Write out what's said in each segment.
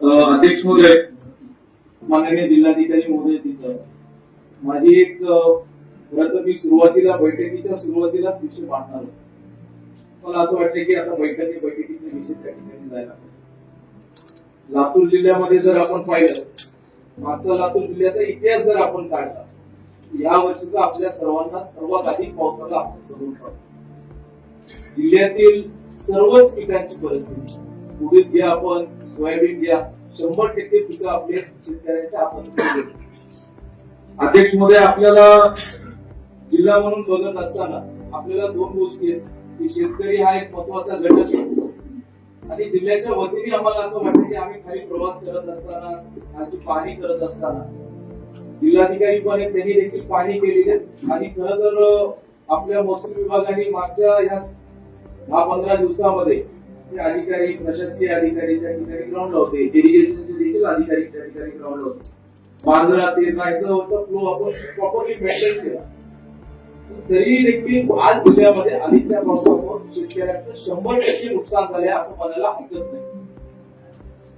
अध्यक्ष महोदय. माननीय जिल्हाधिकारी महोदय तिथं. माझी एक खरं मी सुरुवातीला बैठकीच्या सुरुवातीलाच विषय मांडणार होतो. मला असं वाटतं की आता बैठकी बैठकीचा विषय त्या ठिकाणी जायला लातूर जिल्ह्यामध्ये जर आपण पाहिलं मागचा लातूर जिल्ह्याचा इतिहास जर आपण काढला या वर्षीचा आपल्या सर्वांना सर्वात अधिक पावसाला आपण समोर जिल्ह्यातील सर्वच पिकांची परिस्थिती उडीद घ्या आपण सोयाबीन घ्या शंभर टक्के पिकं आपले शेतकऱ्यांच्या हातात अध्यक्षमध्ये आपल्याला जिल्हा म्हणून बघत असताना आपल्याला दोन गोष्टी आहेत. की शेतकरी हा एक महत्त्वाचा घटक आहे. आणि जिल्ह्याच्या वतीने आम्हाला असं वाटतं की आम्ही खाली प्रवास करत असताना खालची पाहणी करत असताना जिल्हाधिकारी पण आहेत, त्यांनी देखील पाहणी केलेली आहे. आणि खर तर आपल्या महसूल विभागाने मागच्या ह्या दहा पंधरा दिवसामध्ये जे अधिकारी प्रशासकीय अधिकारी त्या ठिकाणी ग्राउंडला होते. इरिगेशनचे देखील अधिकारी त्या ठिकाणी ग्राउंडला होते. मांजरा तेरणा फ्लो आपण प्रॉपरली मेंटेन केला. तरी देखील आज जिल्ह्यामध्ये आधीच्या पावसामुळे शेतकऱ्यांचं शंभर टक्के नुकसान झाले असं म्हणायला हरकत नाही.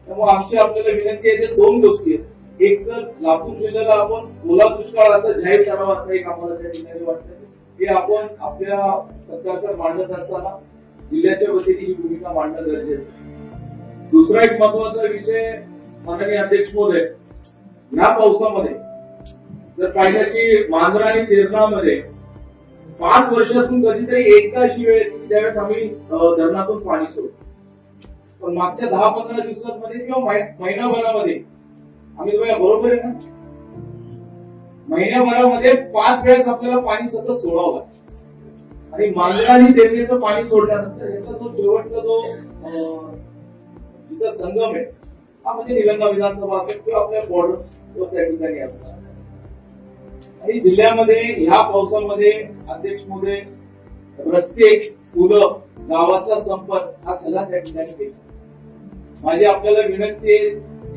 त्यामुळे आमची आपल्याला विनंती आहे दोन गोष्टी आहेत. एक तर लातूर जिल्ह्याला आपण ओला दुष्काळ असं जाहीर करावा असं एक आम्हाला त्या ठिकाणी वाटतं. हे आपण आपल्या सरकारकडे मांडत असताना जिल्ह्याच्या वतीने ही भूमिका मांडणं गरजेचं दुसरा एक महत्त्वाचा विषय माननीय अध्यक्ष महोदय या पावसामध्ये जर पाहिलं की मांजरा आणि तेरणामध्ये पाच वर्षातून कधीतरी एकदा अशी वेळ येते त्यावेळेस आम्ही धरणातून पाणी सोडतो. पण मागच्या दहा पंधरा दिवसांमध्ये किंवा महिनाभरामध्ये आम्ही तुम्हाला बरोबर आहे ना? महिन्याभरामध्ये पाच वेळेस आपल्याला पाणी सतत सोडावं लागतं. आणि मांजरा आणि तेरणीचं पाणी सोडल्यानंतर याचा जो शेवटचा जो जिथं संगम आहे हा म्हणजे निलंगा विधानसभा असेल किंवा आपल्या बॉर्डर त्या ठिकाणी असणार. आणि जिल्ह्यामध्ये ह्या पावसामध्ये अध्यक्ष मोदय रस्ते पुलं गावाचा संपर्क हा सगळा त्या ठिकाणी केला. माझी आपल्याला विनंती आहे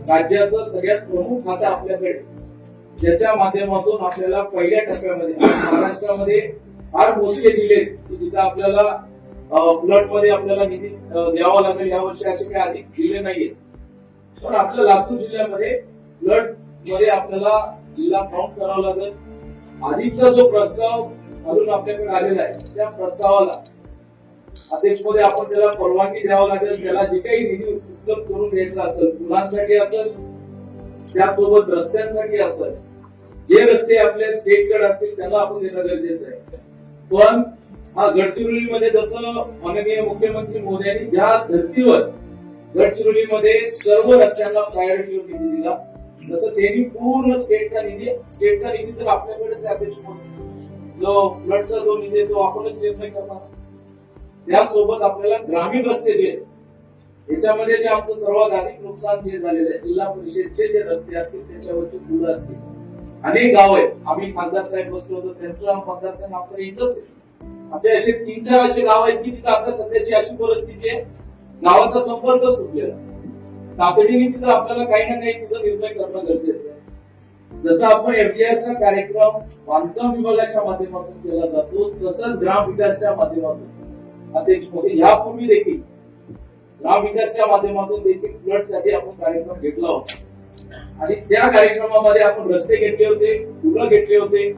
राज्याचं सगळ्यात प्रमुख खातं आपल्याकडे ज्याच्या माध्यमातून आपल्याला पहिल्या टप्प्यामध्ये महाराष्ट्रामध्ये फार मोजके जिल्हे आहेत. आपल्याला फ्लडमध्ये आपल्याला निधी द्यावा लागेल. या वर्षी असे काही अधिक जिल्हे नाहीयेत पण आपल्या लातूर जिल्ह्यामध्ये फ्लडमध्ये आपल्याला जिल्हा काउंट करावा लागेल. आधीचा जो प्रस्ताव अजून आपल्याकडे आलेला आहे त्या प्रस्तावाला अध्यक्ष आपण त्याला परवानगी द्यावं लागेल. त्याला जे काही निधी उपलब्ध करून द्यायचा असेल पुलांसाठी असेल त्यासोबत रस्त्यांसाठी असेल जे रस्ते आपल्या स्टेटकडे असतील त्याला आपण देणं गरजेचं आहे. पण हा गडचिरोलीमध्ये जसं माननीय मुख्यमंत्री मोदयांनी ज्या धर्तीवर गडचिरोलीमध्ये सर्व रस्त्यांना प्रायोरिटीवर निधी दिला जसं त्यांनी पूर्ण स्टेटचा निधी स्टेटचा निधी तर आपल्याकडेच आहे अध्यक्ष जो फ्लडचा जो निधी आहे तो आपणच निर्णय करणार. त्यासोबत आपल्याला ग्रामीण रस्ते जे याच्यामध्ये जे आमचं सर्वात अधिक नुकसान जे झालेलं आहे जिल्हा परिषदचे जे रस्ते असतील त्याच्यावरचे पुलं असतील अनेक गाव आहेत. आम्ही खासदार साहेब बसलो होतो. त्यांचा मतदारसंघ आमचा इथंच आहे. आपले असे तीन चार असे गाव आहेत की तिथं आता सध्याची अशी परिस्थिती आहे. गावाचा संपर्क सुटलेला तातडीने तिथं आपल्याला काही ना काही तिथं निर्णय करणं गरजेचं आहे. जसं आपण एफडीआरचा कार्यक्रम बांधकाम विभागाच्या माध्यमातून केला जातो तसंच ग्राम विकासच्या माध्यमातून. अध्यक्ष मोदी यापूर्वी देखील ग्राम विकासच्या माध्यमातून देखील फ्लडसाठी आपण कार्यक्रम घेतला होता. आणि त्या कार्यक्रमामध्ये आपण रस्ते घेतले होते पुलं घेतले होते.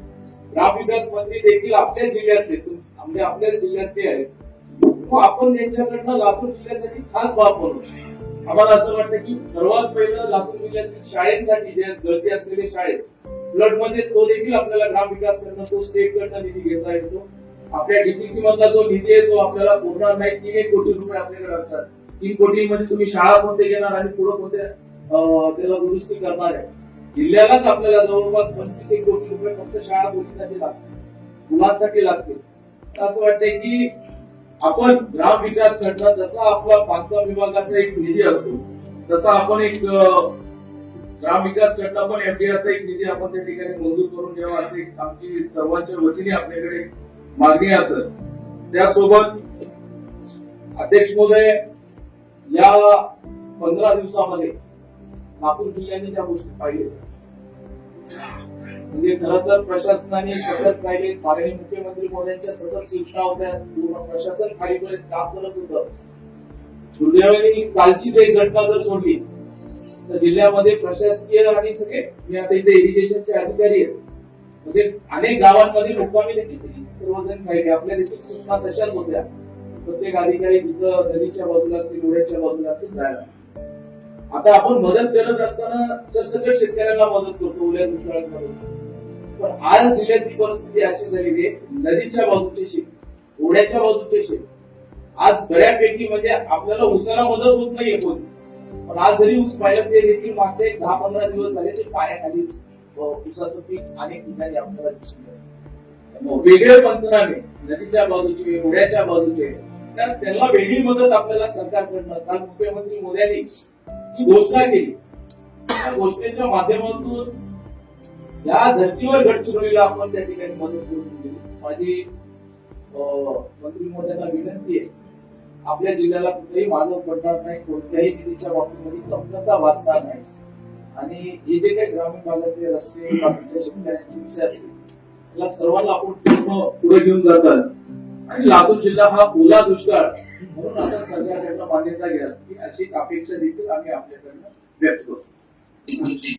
ग्राम विकास मंत्री देखील आपल्या जिल्ह्यातले म्हणजे आपल्या जिल्ह्यातले आहेत. आपण त्यांच्याकडनं लातूर जिल्ह्यासाठी खास बाब बनवतो आम्हाला असं वाटतं की सर्वात पहिलं लातूर जिल्ह्यातील शाळेसाठी जे गर्दी असलेले शाळेत फ्लडमध्ये तो देखील आपल्याला ग्राम विकास करणं तो स्टेट कडनं निधी घेता येतो. आपल्या डीपीसी मधला जो निधी आहे तो आपल्याला पूर्ण नाही. तीन एक कोटी रुपये आपल्याकडे असतात. तीन कोटी म्हणजे तुम्ही शाळा कोणते घेणार आणि पुढे कोणत्या त्याला दुरुस्ती करणार आहे. जिल्ह्यालाच आपल्याला जवळपास पस्तीस एक कोटी रुपये फक्त शाळा पोलीसाठी लागतील. मुलांसाठी लागतील. तर असं वाटतंय की आपण ग्राम विकास करणं जसा आपला बांधकाम विभागाचा एक निधी असतो तसा आपण एक ग्राम विकास करणं पण एफडीआरचा एक निधी आपण त्या ठिकाणी मंजूर करून द्यावा असे आमची सर्वांच्या वतीने आपल्याकडे मागणी असत त्यासोबत अध्यक्ष महोदय या पंधरा दिवसामध्ये नागपूर जिल्ह्याने त्या गोष्टी पाहिल्या म्हणजे खर तर प्रशासनाने सतत पाहिले माननीय मुख्यमंत्री मोद्यांच्या सतत सूचना होत्या पूर्ण प्रशासन खालीपर्यंत काम करत होतं. दुर्दैवाने कालचीच एक घटना जर सोडली तर जिल्ह्यामध्ये प्रशासकीय आणि सगळे मी आता इथे इरिगेशनचे अधिकारी आहेत. म्हणजे अनेक गावांमध्ये मुक्कामी देखील सर्वजण पाहिले आपल्या देखील सूचना तशाच होत्या. प्रत्येक अधिकारी जिथं नदीच्या बाजूला असतील ओढ्याच्या बाजूला असतील जायला. आता आपण मदत करत असताना सरसकट शेतकऱ्यांना मदत करतो ओल्या दुष्काळात मदत पण आज जिल्ह्यातली परिस्थिती अशी झालेली आहे नदीच्या बाजूचे शेत ओढ्याच्या बाजूचे शेत. आज बऱ्यापैकी म्हणजे आपल्याला उसाला मदत होत नाहीये कोणी. पण आज जरी ऊस पाहिलं ते देखील मागचे दहा पंधरा दिवस झाले ते पाण्याखाली ऊसाचं पीक अनेक ठिकाणी आपल्याला दिसून वेगळे पंचनामे नदीच्या बाजूचे ओढ्याच्या बाजूचे त्यांना वेगळी मदत आपल्याला सरकारकडनं. काल मुख्यमंत्री मोदी जी घोषणा केली? त्या घोषणेच्या माध्यमातून ज्या धर्तीवर गडचिरोलीला आपण त्या ठिकाणी मदत करून दिली. माझी अं, मंत्री महोदयांना विनंती आहे आपल्या जिल्ह्याला कुठेही मागं पडणार नाही कोणत्याही निधीच्या बाबतीमध्ये कमतरता वाचणार नाही. आणि हे जे काही ग्रामीण भागातले रस्ते बाकीच्या शेतकऱ्यांचे विषय असतील त्याला सर्वांना आपण पूर्ण पुढे घेऊन जातात आणि लातूर जिल्हा हा ओला दुष्काळ म्हणून आपण सरकारकडनं मान्यता घ्या की अशी एक अपेक्षा देखील आम्ही आपल्याकडनं व्यक्त करतो.